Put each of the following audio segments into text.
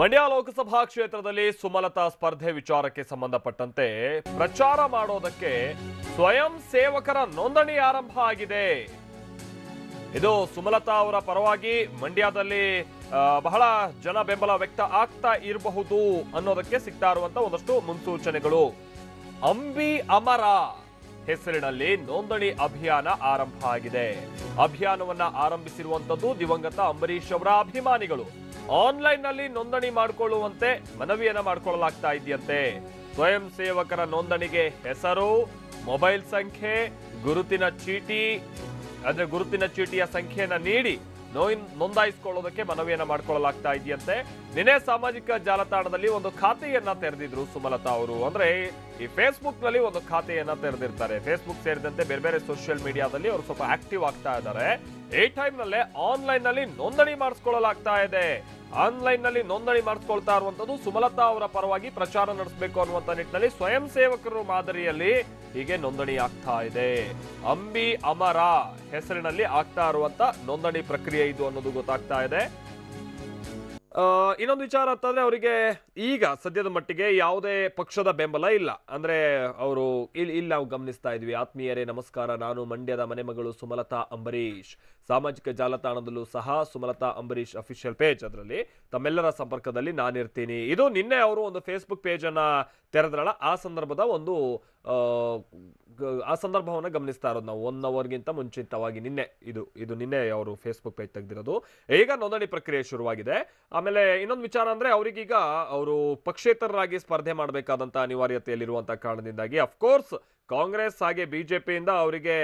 ಮಂಡ್ಯ ಲೋಕಸಭಾ ಕ್ಷೇತ್ರದಲ್ಲಿ ಸುಮಲತಾ ಸ್ಪರ್ಧೆ ವಿಚಾರಕ್ಕೆ ಸಂಬಂಧಪಟ್ಟಂತೆ ಪ್ರಚಾರ ಮಾಡೋದಕ್ಕೆ ಸ್ವಯಂ ಸೇವಕರ ನೋಂದಣಿ ಆರಂಭ ಆಗಿದೆ. ಇದು ಸುಮಲತಾ ಅವರ ಪರವಾಗಿ ಮಂಡ್ಯದಲ್ಲಿ ಬಹಳ ಜನ ಬೆಂಬಲ ವ್ಯಕ್ತ ಆಗ್ತಾ ಇರಬಹುದು ಅನ್ನೋದಕ್ಕೆ ಸಿಗ್ತಾ ಇರುವಂತ ಒಂದಷ್ಟು ಮುನ್ಸೂಚನೆಗಳು. ಅಂಬಿ ಅಮರ ಹೆಸರಿನಲ್ಲಿ ನೋಂದಣಿ ಅಭಿಯಾನ ಆರಂಭ ಆಗಿದೆ. ಅಭಿಯಾನವನ್ನ ಆರಂಭಿಸಿರುವಂತದ್ದು ದಿವಂಗತ ಅಂಬರೀಶ್ ಅವರ ಅಭಿಮಾನಿಗಳು. ಆನ್ಲೈನ್ನಲ್ಲಿ ನೋಂದಣಿ ಮಾಡಿಕೊಳ್ಳುವಂತೆ ಮನವಿಯನ್ನ ಮಾಡಿಕೊಳ್ಳಲಾಗ್ತಾ ಇದೆಯಂತೆ. ಸ್ವಯಂ ಸೇವಕರ ನೋಂದಣಿಗೆ ಹೆಸರು, ಮೊಬೈಲ್ ಸಂಖ್ಯೆ, ಗುರುತಿನ ಚೀಟಿ, ಅಂದ್ರೆ ಗುರುತಿನ ಚೀಟಿಯ ಸಂಖ್ಯೆಯನ್ನ ನೀಡಿ ನೋಯಿನ್ ನೋಂದಾಯಿಸಿಕೊಳ್ಳೋದಕ್ಕೆ ಮನವಿಯನ್ನ ಮಾಡ್ಕೊಳ್ಳಲಾಗ್ತಾ ಇದೆಯಂತೆ. ನಿನ್ನೆ ಸಾಮಾಜಿಕ ಜಾಲತಾಣದಲ್ಲಿ ಒಂದು ಖಾತೆಯನ್ನ ತೆರೆದಿದ್ರು ಸುಮಲತಾ ಅವರು. ಅಂದ್ರೆ ಈ ಫೇಸ್ಬುಕ್ನಲ್ಲಿ ಒಂದು ಖಾತೆಯನ್ನ ತೆರೆದಿರ್ತಾರೆ. ಫೇಸ್ಬುಕ್ ಸೇರಿದಂತೆ ಬೇರೆ ಬೇರೆ ಸೋಷಿಯಲ್ ಮೀಡಿಯಾದಲ್ಲಿ ಅವರು ಸ್ವಲ್ಪ ಆಕ್ಟಿವ್ ಆಗ್ತಾ ಇದ್ದಾರೆ. ಈ ಟೈಮ್ ನಲ್ಲೇ ಆನ್ಲೈನ್ನಲ್ಲಿ ನೋಂದಣಿ ಮಾಡಿಸ್ಕೊಳ್ಳಲಾಗ್ತಾ ಇದೆ. ಆನ್ಲೈನ್ನಲ್ಲಿ ನೋಂದಣಿ ಮಾಡಿಸ್ಕೊಳ್ತಾ ಇರುವಂತದ್ದು ಸುಮಲತಾ ಅವರ ಪರವಾಗಿ ಪ್ರಚಾರ ನಡೆಸಬೇಕು ಅನ್ನುವಂತ ನಿಟ್ಟಿನಲ್ಲಿ ಸ್ವಯಂ ಸೇವಕರು ಮಾದರಿಯಲ್ಲಿ ಹೀಗೆ ನೋಂದಣಿ ಆಗ್ತಾ ಇದೆ. ಅಂಬಿ ಅಮರ ಹೆಸರಿನಲ್ಲಿ ಆಗ್ತಾ ಇರುವಂತ ನೋಂದಣಿ ಪ್ರಕ್ರಿಯೆ ಇದು ಅನ್ನೋದು ಗೊತ್ತಾಗ್ತಾ ಇದೆ. ಇನ್ನೊಂದು ವಿಚಾರ ಅಂತಂದ್ರೆ ಅವರಿಗೆ ಈಗ ಸದ್ಯದ ಮಟ್ಟಿಗೆ ಯಾವುದೇ ಪಕ್ಷದ ಬೆಂಬಲ ಇಲ್ಲ. ಅಂದ್ರೆ ಅವರು ಇಲ್ಲಿ ಇಲ್ಲಿ ನಾವು ಗಮನಿಸ್ತಾ ಇದ್ವಿ. ಆತ್ಮೀಯರೇ, ನಮಸ್ಕಾರ. ನಾನು ಮಂಡ್ಯದ ಮನೆ ಮಗಳು ಸುಮಲತಾ ಅಂಬರೀಶ್ ಸಾಮಾಜಿಕ ಜಾಲತಾಣದಲ್ಲೂ ಸಹ ಸುಮಲತಾ ಅಂಬರೀಶ್ ಅಫಿಷಿಯಲ್ ಪೇಜ್ ಅದರಲ್ಲಿ. ತಮ್ಮೆಲ್ಲರ ಸಂಪರ್ಕದಲ್ಲಿ ನಾನಿರ್ತೀನಿ. ಇದು ನಿನ್ನೆ ಅವರು ಒಂದು ಫೇಸ್ಬುಕ್ ಪೇಜ್ ಅನ್ನ ತೆರೆದ್ರಲ್ಲ, ಆ ಸಂದರ್ಭದ ಒಂದು ಆ, ಸಂದರ್ಭವನ್ನು ಗಮನಿಸ್ತಾ ಇರೋದು ನಾವು. ಒನ್ ಅವರ್ಗಿಂತ ಮುಂಚಿತವಾಗಿ ನಿನ್ನೆ ಇದು ಇದು ನಿನ್ನೆ ಅವರು ಫೇಸ್ಬುಕ್ ಪೇಜ್ ತೆಗೆದಿರೋದು. ಈಗ ನೋಂದಣಿ ಪ್ರಕ್ರಿಯೆ ಶುರುವಾಗಿದೆ. ಆಮೇಲೆ ಇನ್ನೊಂದು ವಿಚಾರ ಅಂದ್ರೆ ಅವರಿಗೀಗ ಅವರು ಪಕ್ಷೇತರರಾಗಿ ಸ್ಪರ್ಧೆ ಮಾಡಬೇಕಾದಂತ ಅನಿವಾರ್ಯತೆಯಲ್ಲಿರುವಂಥ ಕಾರಣದಿಂದಾಗಿ ಅಫ್ಕೋರ್ಸ್ ಕಾಂಗ್ರೆಸ್ ಹಾಗೆ ಬಿಜೆಪಿಯಿಂದ ಅವರಿಗೆ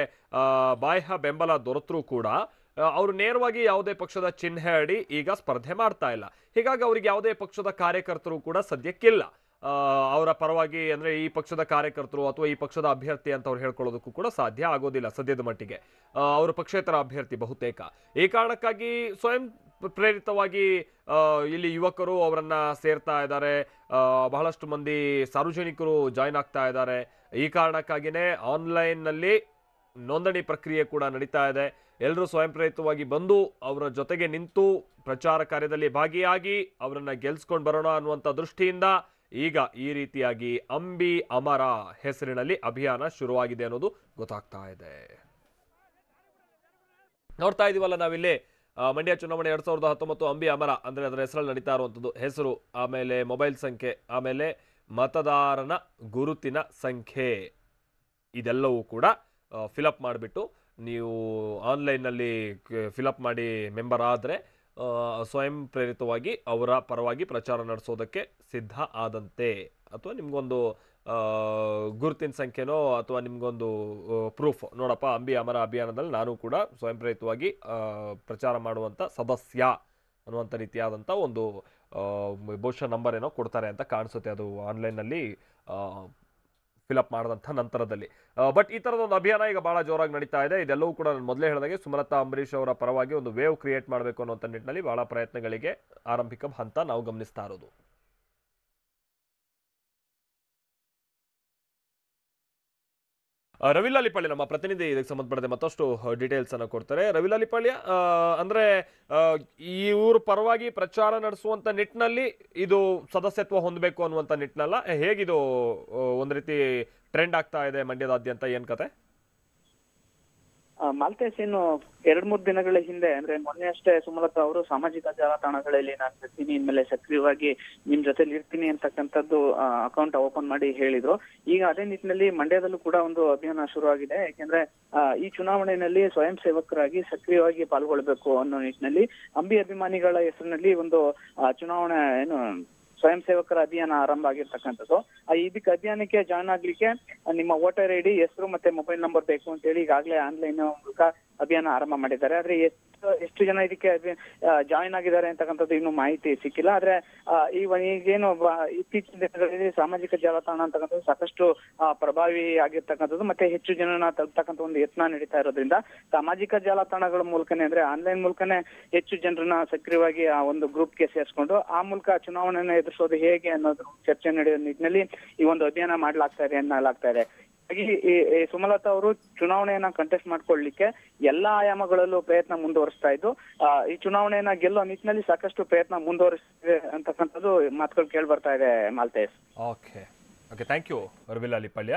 ಬಾಹ್ಯ ಬೆಂಬಲ ದೊರೆತರೂ ಕೂಡ ಅವರು ನೇರವಾಗಿ ಯಾವುದೇ ಪಕ್ಷದ ಚಿಹ್ನೆ ಅಡಿ ಈಗ ಸ್ಪರ್ಧೆ ಮಾಡ್ತಾ ಇಲ್ಲ. ಹೀಗಾಗಿ ಅವರಿಗೆ ಯಾವುದೇ ಪಕ್ಷದ ಕಾರ್ಯಕರ್ತರು ಕೂಡ ಸದ್ಯಕ್ಕಿಲ್ಲ. ಅವರ ಪರವಾಗಿ ಅಂದ್ರೆ ಈ ಪಕ್ಷದ ಕಾರ್ಯಕರ್ತರು ಅಥವಾ ಈ ಪಕ್ಷದ ಅಭ್ಯರ್ಥಿ ಅಂತ ಅವ್ರು ಹೇಳ್ಕೊಳ್ಳೋದಕ್ಕೂ ಕೂಡ ಸಾಧ್ಯ ಆಗೋದಿಲ್ಲ ಸದ್ಯದ ಮಟ್ಟಿಗೆ. ಅವರು ಪಕ್ಷೇತರ ಅಭ್ಯರ್ಥಿ ಬಹುತೇಕ. ಈ ಕಾರಣಕ್ಕಾಗಿ ಸ್ವಯಂ ಪ್ರೇರಿತವಾಗಿ ಇಲ್ಲಿ ಯುವಕರು ಅವರನ್ನ ಸೇರ್ತಾ ಇದ್ದಾರೆ. ಬಹಳಷ್ಟು ಮಂದಿ ಸಾರ್ವಜನಿಕರು ಜಾಯ್ನ್ ಆಗ್ತಾ ಇದ್ದಾರೆ. ಈ ಕಾರಣಕ್ಕಾಗಿನೇ ಆನ್ಲೈನ್ನಲ್ಲಿ ನೋಂದಣಿ ಪ್ರಕ್ರಿಯೆ ಕೂಡ ನಡೀತಾ ಇದೆ. ಎಲ್ಲರೂ ಸ್ವಯಂ ಪ್ರೇರಿತವಾಗಿ ಬಂದು ಅವರ ಜೊತೆಗೆ ನಿಂತು ಪ್ರಚಾರ ಕಾರ್ಯದಲ್ಲಿ ಭಾಗಿಯಾಗಿ ಅವರನ್ನು ಗೆಲ್ಸ್ಕೊಂಡು ಬರೋಣ ಅನ್ನುವಂಥ ದೃಷ್ಟಿಯಿಂದ ಈಗ ಈ ರೀತಿಯಾಗಿ ಅಂಬಿ ಅಮರ ಹೆಸರಿನಲ್ಲಿ ಅಭಿಯಾನ ಶುರುವಾಗಿದೆ ಅನ್ನೋದು ಗೊತ್ತಾಗ್ತಾ ಇದೆ. ನೋಡ್ತಾ ಇದೀವಲ್ಲ ನಾವಿಲ್ಲಿ ಮಂಡ್ಯ ಚುನಾವಣೆ ಎರಡ್ ಸಾವಿರದ ಹತ್ತೊಂಬತ್ತು ಅಂಬಿ ಅಮರ ಅಂದ್ರೆ ಅದರ ಹೆಸರಲ್ಲಿ ನಡೀತಾ ಇರುವಂಥದ್ದು ಹೆಸರು, ಆಮೇಲೆ ಮೊಬೈಲ್ ಸಂಖ್ಯೆ, ಆಮೇಲೆ ಮತದಾರನ ಗುರುತಿನ ಸಂಖ್ಯೆ ಇದೆಲ್ಲವೂ ಕೂಡ ಫಿಲಪ್ ಮಾಡಿಬಿಟ್ಟು ನೀವು ಆನ್ಲೈನ್ನಲ್ಲಿ ಫಿಲಪ್ ಮಾಡಿ ಮೆಂಬರ್ ಆದರೆ ಸ್ವಯಂ ಪ್ರೇರಿತವಾಗಿ ಅವರ ಪರವಾಗಿ ಪ್ರಚಾರ ನಡೆಸೋದಕ್ಕೆ ಸಿದ್ಧ ಆದಂತೆ. ಅಥವಾ ನಿಮಗೊಂದು ಗುರುತಿನ ಸಂಖ್ಯೆನೋ ಅಥವಾ ನಿಮಗೊಂದು ಪ್ರೂಫ್ ನೋಡಪ್ಪ, ಅಂಬಿ ಅಮರ ಅಭಿಯಾನದಲ್ಲಿ ನಾನು ಕೂಡ ಸ್ವಯಂ ಪ್ರೇರಿತವಾಗಿ ಪ್ರಚಾರ ಮಾಡುವಂಥ ಸದಸ್ಯ ಅನ್ನುವಂಥ ರೀತಿಯಾದಂಥ ಒಂದು ಬಹುಶಃ ನಂಬರ್ ಏನೋ ಕೊಡ್ತಾರೆ ಅಂತ ಕಾಣಿಸುತ್ತೆ. ಅದು ಆನ್ಲೈನಲ್ಲಿ ಫಿಲಪ್ ಮಾಡಿದಂಥ ನಂತರದಲ್ಲಿ. ಬಟ್ ಈ ಥರದ ಒಂದು ಅಭಿಯಾನ ಈಗ ಭಾಳ ಜೋರಾಗಿ ನಡೀತಾ ಇದೆ. ಇದೆಲ್ಲವೂ ಕೂಡ ನಾನು ಮೊದಲೇ ಹೇಳಿದಾಗೆ ಸುಮಲತಾ ಅಂಬರೀಶ್ ಅವರ ಪರವಾಗಿ ಒಂದು ವೇವ್ ಕ್ರಿಯೇಟ್ ಮಾಡಬೇಕು ಅನ್ನೋಂಥ ನಿಟ್ಟಿನಲ್ಲಿ ಬಹಳ ಪ್ರಯತ್ನಗಳಿಗೆ ಆರಂಭಿಕ ಹಂತ ನಾವು ಗಮನಿಸ್ತಾ ಇರೋದು. ರವಿಲಾಲಿಪಾಳ್ಯ ನಮ್ಮ ಪ್ರತಿನಿಧಿ ಇದಕ್ಕೆ ಸಂಬಂಧಪಟ್ಟಂತೆ ಮತ್ತಷ್ಟು ಡೀಟೇಲ್ಸ್ ಅನ್ನು ಕೊಡ್ತಾರೆ. ರವಿಲಾಲಿಪಾಳ್ಯ ಅಂದ್ರೆ ಇವ್ರ ಪರವಾಗಿ ಪ್ರಚಾರ ನಡೆಸುವಂತ ನಿಟ್ಟಿನಲ್ಲಿ ಇದು ಸದಸ್ಯತ್ವ ಹೊಂದಬೇಕು ಅನ್ನುವಂತ ನಿಟ್ಟಿನಲ್ಲ. ಹೇಗಿದು ಒಂದ್ ರೀತಿ ಟ್ರೆಂಡ್ ಆಗ್ತಾ ಇದೆ ಮಂಡ್ಯದಾದ್ಯಂತ ಏನ್ ಕತೆ? ಮಾಲ್ತೇಶ್ ಏನು ಎರಡ್ ಮೂರ್ ದಿನಗಳ ಹಿಂದೆ, ಅಂದ್ರೆ ಮೊನ್ನೆ ಅಷ್ಟೇ ಸುಮಲತಾ ಅವರು ಸಾಮಾಜಿಕ ಜಾಲತಾಣಗಳಲ್ಲಿ ನಾನು ಇರ್ತೀನಿ ಇನ್ಮೇಲೆ ಸಕ್ರಿಯವಾಗಿ ನಿಮ್ ಜೊತೆಲಿ ಇರ್ತೀನಿ ಅಂತಕ್ಕಂಥದ್ದು ಅಕೌಂಟ್ ಓಪನ್ ಮಾಡಿ ಹೇಳಿದ್ರು. ಈಗ ಅದೇ ನಿಟ್ಟಿನಲ್ಲಿ ಮಂಡ್ಯದಲ್ಲೂ ಕೂಡ ಒಂದು ಅಭಿಯಾನ ಶುರುವಾಗಿದೆ. ಯಾಕೆಂದ್ರೆ ಈ ಚುನಾವಣೆಯಲ್ಲಿ ಸ್ವಯಂ ಸೇವಕರಾಗಿ ಸಕ್ರಿಯವಾಗಿ ಪಾಲ್ಗೊಳ್ಬೇಕು ಅನ್ನೋ ನಿಟ್ಟಿನಲ್ಲಿ ಅಂಬಿ ಅಭಿಮಾನಿಗಳ ಹೆಸರಿನಲ್ಲಿ ಒಂದು ಚುನಾವಣೆ ಏನು ಸ್ವಯಂ ಸೇವಕರ ಅಭಿಯಾನ ಆರಂಭ ಆಗಿರ್ತಕ್ಕಂಥದ್ದು. ಆ, ಇದಕ್ಕೆ ಅಭಿಯಾನಕ್ಕೆ ಜಾಯ್ನ್ ಆಗ್ಲಿಕ್ಕೆ ನಿಮ್ಮ ವೋಟರ್ ಐ ಡಿ ಹೆಸರು ಮತ್ತೆ ಮೊಬೈಲ್ ನಂಬರ್ ಬೇಕು ಅಂತ ಹೇಳಿ ಈಗಾಗಲೇ ಆನ್ಲೈನ್ ಮೂಲಕ ಅಭಿಯಾನ ಆರಂಭ ಮಾಡಿದ್ದಾರೆ. ಆದ್ರೆ ಎಷ್ಟು ಎಷ್ಟು ಜನ ಇದಕ್ಕೆ ಜಾಯಿನ್ ಆಗಿದ್ದಾರೆ ಅಂತಕ್ಕಂಥದ್ದು ಇನ್ನೂ ಮಾಹಿತಿ ಸಿಕ್ಕಿಲ್ಲ. ಆದ್ರೆ ಈ ಈಗೇನು ಇತ್ತೀಚಿನ ದಿನಗಳಲ್ಲಿ ಸಾಮಾಜಿಕ ಜಾಲತಾಣ ಅಂತಕ್ಕಂಥದ್ದು ಸಾಕಷ್ಟು ಪ್ರಭಾವಿ ಆಗಿರ್ತಕ್ಕಂಥದ್ದು ಮತ್ತೆ ಹೆಚ್ಚು ಜನನ ತಲುಪ್ತಕ್ಕಂಥ ಒಂದು ಯತ್ನ ನಡೀತಾ ಇರೋದ್ರಿಂದ ಸಾಮಾಜಿಕ ಜಾಲತಾಣಗಳ ಮೂಲಕನೇ ಅಂದ್ರೆ ಆನ್ಲೈನ್ ಮೂಲಕನೇ ಹೆಚ್ಚು ಜನರನ್ನ ಸಕ್ರಿಯವಾಗಿ ಆ ಒಂದು ಗ್ರೂಪ್ಗೆ ಸೇರಿಸ್ಕೊಂಡು ಆ ಮೂಲಕ ಚುನಾವಣೆಯನ್ನು ಎದುರಿಸೋದು ಹೇಗೆ ಅನ್ನೋದು ಚರ್ಚೆ ನಡೆಯೋ ನಿಟ್ಟಿನಲ್ಲಿ ಈ ಒಂದು ಅಭಿಯಾನ ಮಾಡ್ಲಾಗ್ತಾ ಇದೆ ಎನ್ನಲಾಗ್ತಾ ಇದೆ. ಈ ಸುಮಲತಾ ಅವರು ಚುನಾವಣೆಯನ್ನ ಕಂಟೆಸ್ಟ್ ಮಾಡ್ಕೊಳ್ಳಿಕ್ಕೆ ಎಲ್ಲಾ ಆಯಾಮಗಳಲ್ಲೂ ಪ್ರಯತ್ನ ಮುಂದುವರಿಸ್ತಾ ಇದ್ದು ಈ ಚುನಾವಣೆಯನ್ನ ಗೆಲ್ಲೋ ನಿಟ್ಟಿನಲ್ಲಿ ಸಾಕಷ್ಟು ಪ್ರಯತ್ನ ಮುಂದುವರಿಸಿದೆ ಅಂತಕ್ಕಂಥದ್ದು ಮಾತುಗಳು ಕೇಳಿ ಬರ್ತಾ ಇದೆ Malthesh. Okay okay thank you ರವಿಲಾಲಿ ಅಲಿಪಳ್ಯ